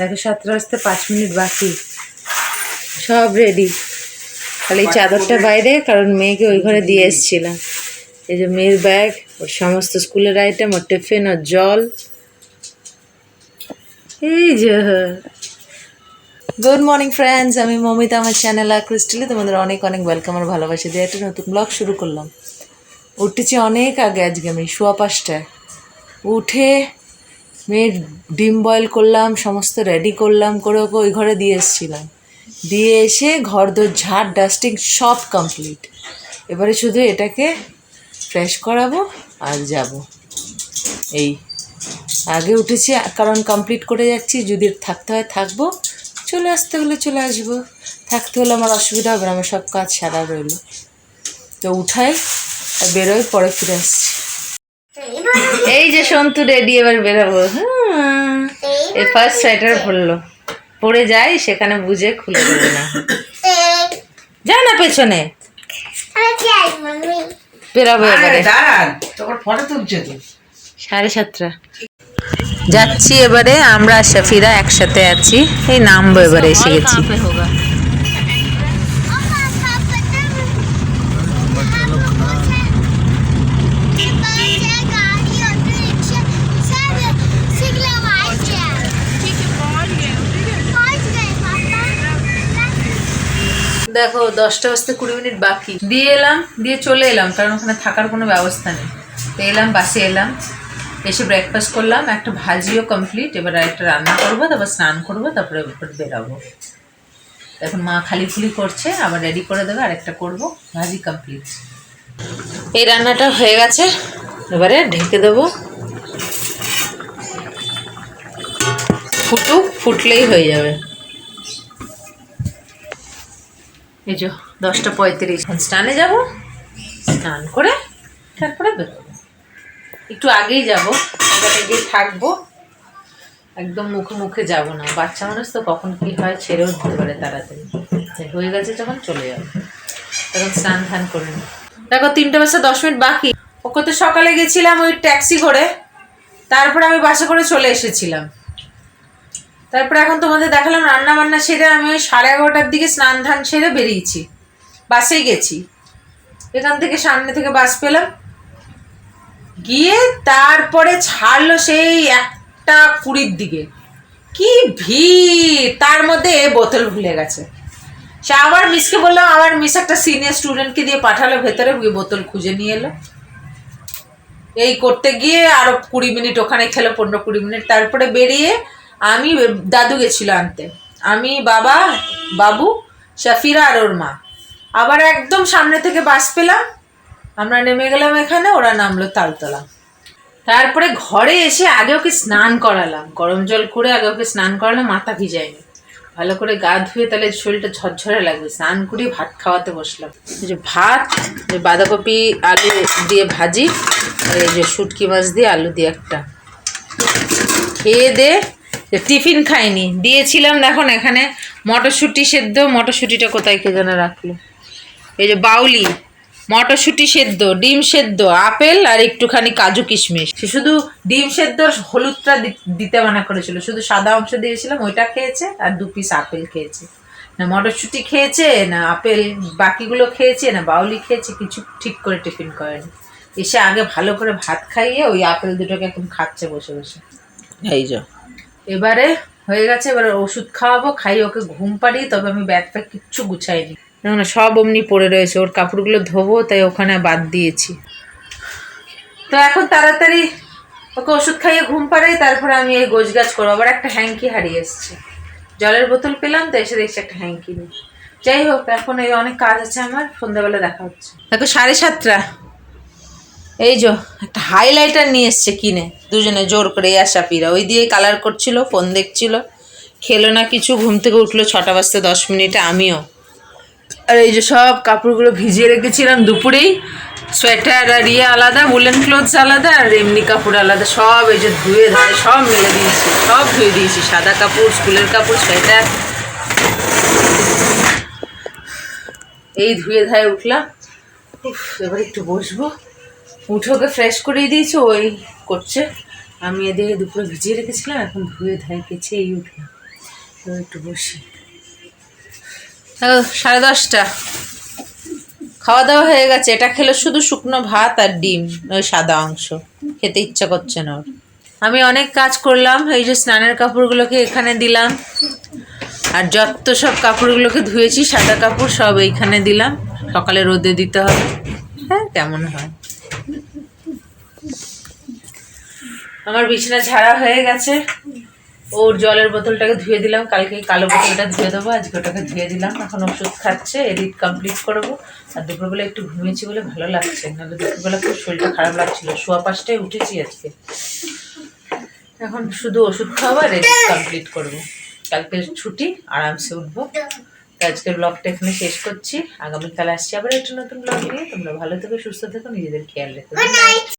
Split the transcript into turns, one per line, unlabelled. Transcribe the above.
দেখো সাতটা বাজতে পাঁচ মিনিট বাকি। সব রেডি তাহলে এই চাদরটা বাইরে কারণ মেয়েকে ওই ঘরে দিয়ে এসেছিলাম। এই যে মেয়ের ব্যাগ ওর সমস্ত স্কুলের আইটেম ওর টিফিন ওর জল। এই যে গুড মর্নিং ফ্রেন্ডস আমি মমিতা আমার চ্যানেল আর ক্রিস্টালি তোমাদের অনেক অনেক ওয়েলকাম আর ভালোবাসি দিয়ে একটা নতুন ব্লগ শুরু করলাম। উঠেছি অনেক আগে আজকে আমি শোয়া পাঁচটায়। উঠে মেয়ের ডিম বয়েল করলাম, সমস্ত রেডি করলাম, করে ওকে ওই ঘরে দিয়ে এসেছিলাম। দিয়ে এসে ঘর দোর ঝাড় ডাস্টিং সব কমপ্লিট এবারে শুধু এটাকে ফ্রেশ করাবো আর যাব। এই, আগে উঠেছি, কারণ কমপ্লিট করে যাচ্ছি, যদি থাকতে হয় থাকব। চলে আসতে হলে চলে আসব। থাকতে হলে আমার অসুবিধা হবে না, আমার সব কাজ সারা রইল। তো উঠাই, আর বেরোই, পরে ফিরে আসছি। এই যে সন্তু রেডি এবার বেরোবো। এই ফার্স্ট সোয়েটার পরলো। পরে যাই সেখানে বুঝে খুলে দেবে না। যা না পেছনে। বেরোবো এবারে। সাড়ে সাতটা। যাচ্ছি এবারে আমরা শাফিরা একসাথে আছি। এই নামবো এবারে এসে গেছি। দেখো, দশটা বাজতে কুড়ি মিনিট বাকি। দিয়ে এলাম, দিয়ে চলে এলাম, কারণ ওখানে থাকার কোনো ব্যবস্থা নেই। তো এলাম, বাসে এলাম, এসে ব্রেকফাস্ট করলাম, একটা ভাজিও কমপ্লিট এবার একটা রান্না করব, তারপর স্নান করব, তারপরে বেরাবো। এখন মা খালি ফুলি করছে, আবার রেডি করে দেবে, আর একটা করব, ভাজি কমপ্লিট এই রান্নাটা হয়ে গেছে, এবারে ঢেকে দেবো। ফুটুক, ফুটলেই হয়ে যাবে। এই যে দশটা পঁয়ত্রিশ। স্নানে যাব, স্নান করে তারপরে বেরোবো একটু আগেই যাব ওখানে গিয়ে থাকব। একদম মুখে মুখে যাব না। বাচ্চা মানুষ তো কখন কি হয় ছেড়েও দিতে পারে তাড়াতাড়ি। হয়ে গেছে যখন চলে যাব। তখন স্নান ধান করে নিই দেখো, তিনটে বাজে দশ মিনিট বাকি। ওকে তো সকালে গেছিলাম ওই ট্যাক্সি করে। তারপরে আমি বাসে করে চলে এসেছিলাম। তারপরে এখন তোমাদের দেখালাম রান্না বান্না সেরে আমি ওই সাড়ে এগারোটার দিকে স্নান ধান সেরে বেরিয়েছি। বাসেই গেছি। এখান থেকে সামনে থেকে বাস পেলাম। গিয়ে তারপরে ছাড়লো সেই একটা কুড়ির দিকে। কি ভিড়! তার মধ্যে বোতল ভুলে গেছে। সে আবার মিসকে বললাম, আবার মিস একটা সিনিয়র স্টুডেন্টকে দিয়ে পাঠালো ভেতরে, গিয়ে বোতল খুঁজে নিয়ে এলো। এই করতে গিয়ে আরও কুড়ি মিনিট, ওখানে খেলো পনেরো কুড়ি মিনিট। তারপরে বেরিয়ে আমি দাদু গেছিল আনতে। আমি, বাবা, বাবু, শাফিরা আর ওর মা। আবার একদম সামনে থেকে বাস পেলাম। আমরা নেমে গেলাম এখানে, ওরা নামলো তালতলা। তারপরে ঘরে এসে আগে ওকে স্নান করালাম। গরম জল করে আগে ওকে স্নান করালাম, মাথা ভিজায়নি। ভালো করে গা ধুয়ে তাহলে শরীরটা ঝরঝরে লাগবে। স্নান করে ভাত খাওয়াতে বসলাম। যে ভাত বাঁধাকপি, আলু দিয়ে ভাজি, আর এই যে শুটকি মাছ দিয়ে আলু দিয়ে একটা। খেয়ে দে টিফিন খাইনি। দিয়েছিলাম, দেখুন এখানে মটরশুঁটি সেদ্ধ, মটরশুঁটিটা কোথায় কে যেন রাখল। এই যে বাউলি, মটরশুঁটি সেদ্ধ, ডিম সেদ্ধ, আপেল আর একটুখানি কাজু কিশমিশ। সে শুধু ডিম সেদ্ধ হলুদটা দিতে মানা করেছিল। শুধু সাদা অংশ দিয়েছিলাম, ওইটা খেয়েছে আর দু পিস আপেল খেয়েছে। না মটরশুঁটি খেয়েছে, না আপেল বাকিগুলো খেয়েছে, না বাউলি খেয়েছে, কিছু ঠিক করে টিফিন করেনি। এসে আগে ভালো করে ভাত খাইয়ে ওই আপেল দুটোকে এখন খাচ্ছে বসে বসে। এই যে। এবারে হয়ে গেছে, এবারে ওষুধ খাওয়াবো, খাই, ওকে ঘুম পাড়িয়ে, তবে আমি ব্যাগ কিচ্ছু গুছাইনি না। সব অমনি পড়ে রয়েছে, ওর কাপড়গুলো ধোবো, তাই ওখানে বাদ দিয়েছি। তো এখন তাড়াতাড়ি ওকে ওষুধ খাইয়ে ঘুম পাড়াই, তারপরে আমি এই গোছ গাছ করব। আবার একটা হ্যাঙ্কি হারিয়ে এসছে। জলের বোতল পেলাম, তো এসে দেখছি একটা হ্যাঙ্কি নেই। যাই হোক, এখন এই অনেক কাজ আছে আমার, সন্ধ্যাবেলা দেখা হচ্ছে। দেখো, সাড়ে সাতটা। এই যো, একটা হাইলাইটার নিয়ে এসছে কিনে। দুজনে জোর করে ইয়াসা পিরা ওই দিয়ে কালার করছিল ফোন দেখছিল। খেলো না কিছু, ঘুম থেকে উঠল ছটা বাজতে দশ মিনিটে আমিও। আর এই যে সব কাপড়গুলো ভিজিয়ে রেখেছিলাম দুপুরেই। সোয়েটার আর ইয়ে আলাদা উলেন ক্লোথস আলাদা, আর এমনি কাপড় আলাদা। সব এই যে ধুয়ে ধারে সব মেলে দিয়েছি, সব ধুয়ে দিয়েছি। সাদা কাপড়, স্কুলের কাপড়, সোয়েটার। এই ধুয়ে ধায়ে উঠলাম। এবার একটু বসবো। উঠে ওকে ফ্রেশ করিয়ে দিয়েছি ওই করছে। আমি এদিকে দুপুরে ভিজিয়ে রেখেছিলাম এখন ধুয়ে ধায় কেছে এই উঠলাম। তো একটু বসি। দেখো, সাড়ে দশটা। খাওয়া দাওয়া হয়ে গেছে। এটা খেলে শুধু শুকনো ভাত আর ডিম ওই সাদা অংশ। খেতে ইচ্ছা করছে না ওর। আমি অনেক কাজ করলাম এই যে স্নানের কাপড়গুলোকে এখানে দিলাম। আর যত সব কাপড়গুলোকে ধুয়েছি সাদা কাপড় সব এইখানে দিলাম। সকালে রোদে দিতে হবে। হ্যাঁ কেমন হয়। আমার বিছানা ঝাড়া হয়ে গেছে। ওর জলের বোতলটাকে ধুয়ে দিলাম। কালকে কালো বোতলটা ধুয়ে দেবো, আজকে ওটাকে ধুয়ে দিলাম। এখন ওষুধ খাচ্ছে, এডিট কমপ্লিট করব। আর দুপুরবেলা একটু ঘুমিয়েছি বলে ভালো লাগছে, নাহলে দুপুরবেলা খুব শরীরটা খারাপ লাগছিল। শোয়া পাঁচটায় উঠেছি আজকে। এখন শুধু ওষুধ খাওয়া আর এডিট কমপ্লিট করব। কালকে ছুটি, আরামসে উঠবো। আজকের ব্লগটা এখানে শেষ করছি। আগামীকাল আসছি আবার একটা নতুন ব্লগ নিয়ে। তোমরা ভালো থেকো, সুস্থ থেকো, নিজেদের খেয়াল রেখো।